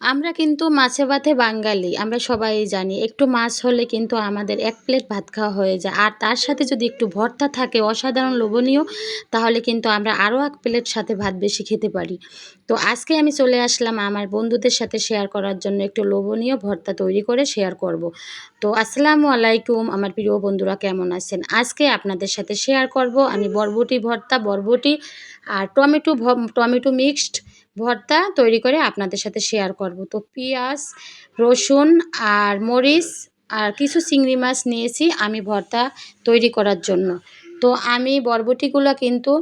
আমরা কিন্তু মাছে ভাতে বাঙালি, আমরা সবাই জানি। একটু মাছ হলে কিন্তু আমাদের এক প্লেট ভাত খাওয়া হয়ে যায়। আর তার সাথে যদি একটু ভর্তা থাকে, অসাধারণ লোভনীয়, তাহলে কিন্তু আমরা আরও এক প্লেট সাথে ভাত বেশি খেতে পারি। তো আজকে আমি চলে আসলাম আমার বন্ধুদের সাথে শেয়ার করার জন্য একটু লোভনীয় ভর্তা তৈরি করে শেয়ার করব। তো আসসালামু আলাইকুম, আমার প্রিয় বন্ধুরা কেমন আছেন? আজকে আপনাদের সাথে শেয়ার করব আমি বরবটি ভর্তা, বরবটি আর টমেটো টমেটো মিক্সড ভর্তা তৈরি করে আপনাদের সাথে শেয়ার করব। তো পেঁয়াজ, রসুন আর মরিচ আর কিছু চিংড়ি মাছ নিয়েছি আমি ভর্তা তৈরি করার জন্য। তো আমি বরবটিগুলো কিন্তু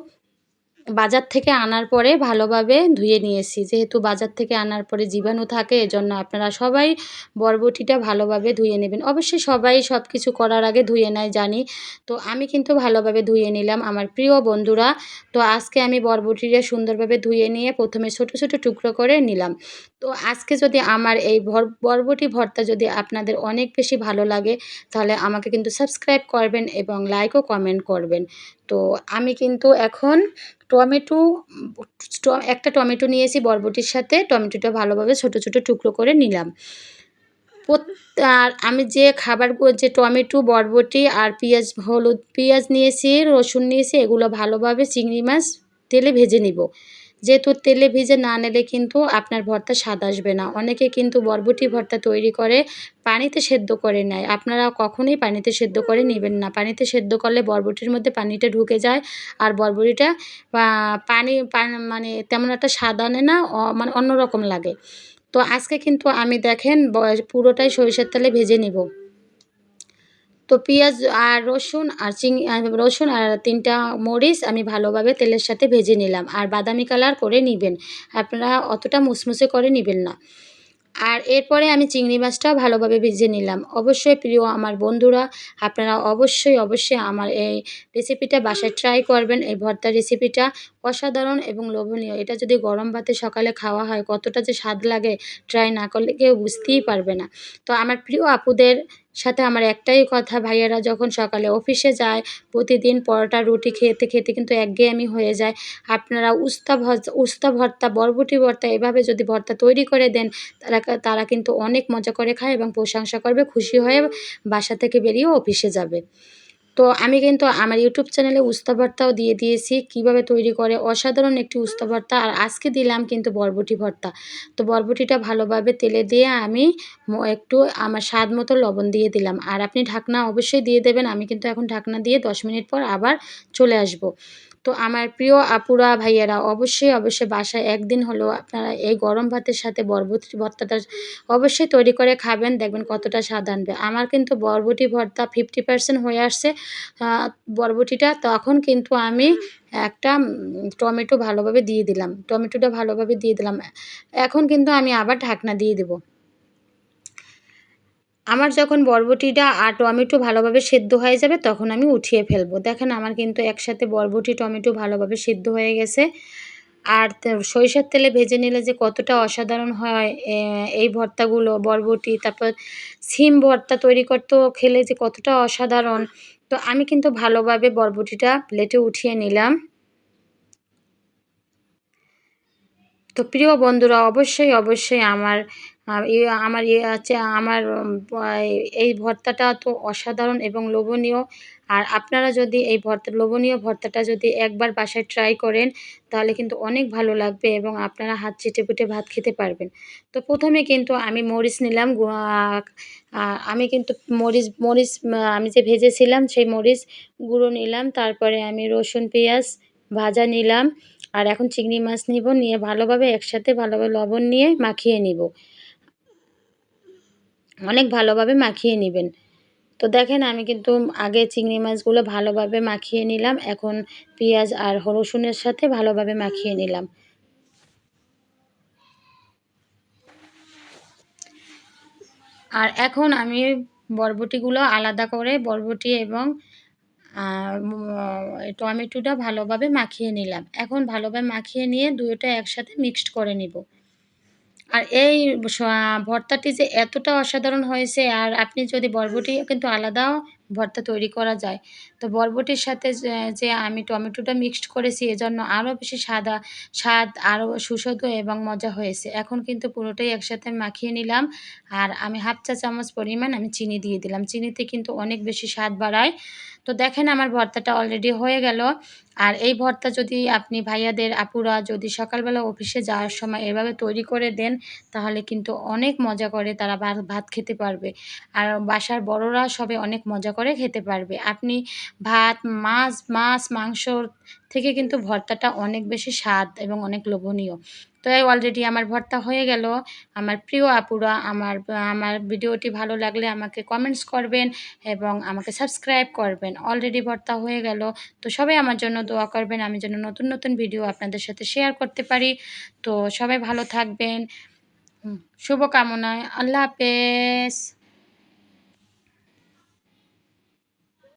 বাজার থেকে আনার পরে ভালোভাবে ধুয়ে নিয়েছি। যেহেতু বাজার থেকে আনার পরে জীবাণু থাকে, এজন্য আপনারা সবাই বরবটিটা ভালোভাবে ধুয়ে নেবেন। অবশ্যই সবাই সব কিছু করার আগে ধুয়ে নেয়, জানি। তো আমি কিন্তু ভালোভাবে ধুয়ে নিলাম আমার প্রিয় বন্ধুরা। তো আজকে আমি বরবটিটা সুন্দরভাবে ধুয়ে নিয়ে প্রথমে ছোট ছোট টুকরো করে নিলাম। তো আজকে যদি আমার এই বরবটি ভর্তা যদি আপনাদের অনেক বেশি ভালো লাগে, তাহলে আমাকে কিন্তু সাবস্ক্রাইব করবেন এবং লাইকও কমেন্ট করবেন। তো আমি কিন্তু এখন টমেটো একটা টমেটো নিয়েছি বরবটির সাথে। টমেটোটা ভালোভাবে ছোট ছোট টুকরো করে নিলাম। আর আমি যে খাবার যে টমেটো, বরবটি আর পেঁয়াজ, হলুদ পেঁয়াজ নিয়েছি, রসুন নিয়েছি, এগুলো ভালোভাবে চিংড়ি মাছ তেলে ভেজে নিব। যেহেতু তেলে ভিজে না নিলে কিন্তু আপনার ভর্তা স্বাদ আসবে না। অনেকে কিন্তু বরবটি ভর্তা তৈরি করে পানিতে সেদ্ধ করে নেয়। আপনারা কখনোই পানিতে সেদ্ধ করে নেবেন না। পানিতে সেদ্ধ করলে বরবটির মধ্যে পানিটা ঢুকে যায় আর বরবটিটা পানি মানে তেমন একটা স্বাদ আনে না মানে অন্যরকম লাগে। তো আজকে কিন্তু আমি দেখেন পুরোটাই সরিষার তেলে ভেজে নিব। তো পেঁয়াজ আর রসুন আর চিং রসুন আর তিনটা মরিচ আমি ভালোভাবে তেলের সাথে ভেজে নিলাম। আর বাদামি কালার করে নেবেন। আপনারা অতটা মুসমুসে করে নেবেন না। আর এরপরে আমি চিংড়ি মাছটাও ভালোভাবে ভেজে নিলাম। অবশ্যই প্রিয় আমার বন্ধুরা, আপনারা অবশ্যই অবশ্যই আমার এই রেসিপিটা বাসায় ট্রাই করবেন। এই ভর্তার রেসিপিটা অসাধারণ এবং লোভনীয়। এটা যদি গরম ভাতে সকালে খাওয়া হয়, কতটা যে স্বাদ লাগে ট্রাই না করলে কেউ বুঝতেই পারবে না। তো আমার প্রিয় আপুদের সাথে আমার একটাই কথা, ভাইয়েরা যখন সকালে অফিসে যায়, প্রতিদিন পরোটা, রুটি খেতে খেতে কিন্তু একঘেয়েমি হয়ে যায়। আপনারা উস্তা ভর্তা উস্তা ভর্তা, বরবটি ভর্তা এভাবে যদি ভর্তা তৈরি করে দেন, তারা তারা কিন্তু অনেক মজা করে খায় এবং প্রশংসা করবে, খুশি হয়ে বাসা থেকে বেরিয়ে অফিসে যাবে। তো আমি কিন্তু আমার ইউটিউব চ্যানেলে উস্তা ভর্তাও দিয়ে দিয়েছি, কীভাবে তৈরি করে অসাধারণ একটি উস্তা ভর্তা আর আজকে দিলাম কিন্তু বরবটি ভর্তা। তো বরবটিটা ভালোভাবে তেলে দিয়ে আমি একটু আমার স্বাদ মতো লবণ দিয়ে দিলাম। আর আপনি ঢাকনা অবশ্যই দিয়ে দেবেন, আমি কিন্তু এখন ঢাকনা দিয়ে দশ মিনিট পর আবার চলে আসব। তো আমার প্রিয় আপুরা, ভাইয়েরা, অবশ্যই অবশ্যই বাসায় একদিন হলেও আপনারা এই গরম ভাতের সাথে বরবটি ভর্তাটা অবশ্যই তৈরি করে খাবেন। দেখবেন কতটা স্বাদ আনবে। আমার কিন্তু বরবটি ভর্তা ফিফটি পার্সেন্ট হয়ে আসছে বরবটিটা। তখন কিন্তু আমি একটা টমেটো ভালোভাবে দিয়ে দিলাম। টমেটোটা ভালোভাবে দিয়ে দিলাম। এখন কিন্তু আমি আবার ঢাকনা দিয়ে দেবো। আমার যখন বরবটিটা আর টমেটো ভালোভাবে সেদ্ধ হয়ে যাবে, তখন আমি উঠিয়ে ফেলব। দেখেন আমার কিন্তু একসাথে বরবটি, টমেটো ভালোভাবে সেদ্ধ হয়ে গেছে। আর সরিষার তেলে ভেজে নিলে যে কতটা অসাধারণ হয় এই ভর্তাগুলো, বরবটি, তারপর সিম ভর্তা তৈরি করতেও খেলে যে কতটা অসাধারণ। তো আমি কিন্তু ভালোভাবে বরবটিটা প্লেটে উঠিয়ে নিলাম। তো প্রিয় বন্ধুরা, অবশ্যই অবশ্যই আমার আমার ইয়ে আছে, আমার এই ভর্তাটা তো অসাধারণ এবং লোভনীয়। আর আপনারা যদি এই ভর্তা, লোভনীয় ভর্তাটা যদি একবার বাসায় ট্রাই করেন, তাহলে কিন্তু অনেক ভালো লাগবে এবং আপনারা হাত চেটে পুটে ভাত খেতে পারবেন। তো প্রথমে কিন্তু আমি মরিচ নিলাম আমি কিন্তু মরিচ মরিচ আমি যে ভেজেছিলাম সেই মরিচ গুঁড়ো নিলাম, তারপরে আমি রসুন, পেঁয়াজ ভাজা নিলাম, আর এখন চিংড়ি মাছ নিব, নিয়ে ভালোভাবে একসাথে ভালোভাবে লবণ নিয়ে মাখিয়ে নিব। অনেক ভালোভাবে মাখিয়ে নেবেন। তো দেখেন আমি কিন্তু আগে চিংড়ি মাছগুলো ভালোভাবে মাখিয়ে নিলাম, এখন পেঁয়াজ আর রসুনের সাথে ভালোভাবে মাখিয়ে নিলাম। আর এখন আমি বরবটিগুলো আলাদা করে বরবটি এবং টমেটোটা ভালোভাবে মাখিয়ে নিলাম। এখন ভালোভাবে মাখিয়ে নিয়ে দুটোটা একসাথে মিক্সড করে নিব। আর এই ভর্তাটি যে এতটা অসাধারণ হয়েছে আর আপনি যদি বরবটি কিন্তু আলাদাও ভর্তা তৈরি করা যায়। তো বরবটির সাথে যে আমি টমেটোটা মিক্সড করেছি, এজন্য আরও বেশি সাদা স্বাদ, আরও সুস্বাদু এবং মজা হয়েছে। এখন কিন্তু পুরোটাই একসাথে মাখিয়ে নিলাম। আর আমি হাফ চা চামচ পরিমাণ আমি চিনি দিয়ে দিলাম। চিনিতে কিন্তু অনেক বেশি স্বাদ বাড়ায়। তো দেখেন আমার ভর্তাটা অলরেডি হয়ে গেল। আর এই ভর্তা যদি আপনি ভাইয়াদের, আপুরা যদি সকালবেলা অফিসে যাওয়ার সময় এভাবে তৈরি করে দেন, তাহলে কিন্তু অনেক মজা করে তারা ভাত খেতে পারবে। আর বাসার বড়রা সবে অনেক মজা করে খেতে পারবে। আপনি ভাত, মাছ মাছ মাংসর থেকে কিন্তু ভর্তাটা অনেক বেশি স্বাদ এবং অনেক লোভনীয়। তো এই অলরেডি আমার ভর্তা হয়ে গেল। আমার প্রিয় আপুরা, আমার আমার ভিডিওটি ভালো লাগলে আমাকে কমেন্টস করবেন এবং আমাকে সাবস্ক্রাইব করবেন। অলরেডি ভর্তা হয়ে গেল। তো সবাই আমার জন্য দোয়া করবেন। আমি যেন নতুন নতুন ভিডিও আপনাদের সাথে শেয়ার করতে পারি। তো সবাই ভালো থাকবেন। শুভকামনায়। আল্লাহ হাফেজ।